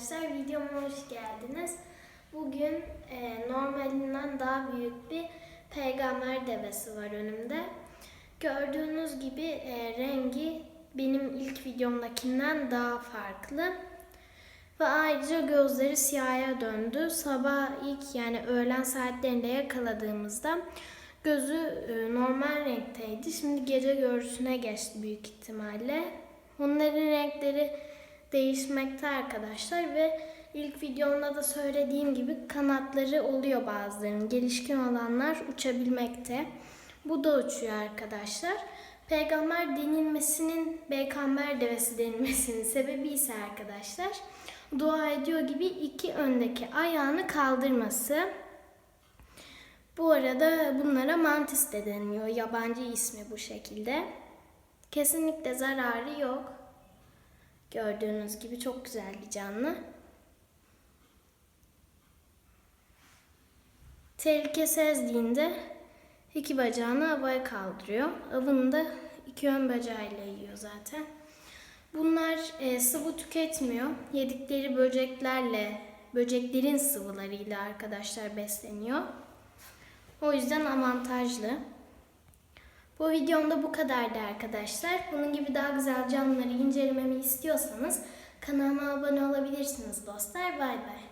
arkadaşlar, videoma hoş geldiniz. Bugün e, normalinden daha büyük bir peygamber devesi var önümde. Gördüğünüz gibi e, rengi benim ilk videomdakinden daha farklı. Ve ayrıca gözleri siyaha döndü. Sabah ilk yani öğlen saatlerinde yakaladığımızda gözü e, normal renkteydi. Şimdi gece görüntüsüne geçti büyük ihtimalle. Onların renkleri değişmekte arkadaşlar ve ilk videomda da söylediğim gibi kanatları oluyor bazılarının. Gelişkin olanlar uçabilmekte. Bu da uçuyor arkadaşlar. Peygamber denilmesinin, peygamber devesi denilmesinin sebebi ise arkadaşlar dua ediyor gibi iki öndeki ayağını kaldırması. Bu arada bunlara mantis de deniyor. Yabancı ismi bu şekilde. Kesinlikle zararı yok. Gördüğünüz gibi çok güzel bir canlı. Tehlike sezdiğinde iki bacağını havaya kaldırıyor. Avını da iki ön bacağıyla yiyor zaten. Bunlar e, sıvı tüketmiyor. Yedikleri böceklerle, böceklerin sıvılarıyla arkadaşlar besleniyor. O yüzden avantajlı. Bu videomda bu kadardı arkadaşlar. Bunun gibi daha güzel canlıları incelememi istiyorsanız kanalıma abone olabilirsiniz dostlar. Bay bay.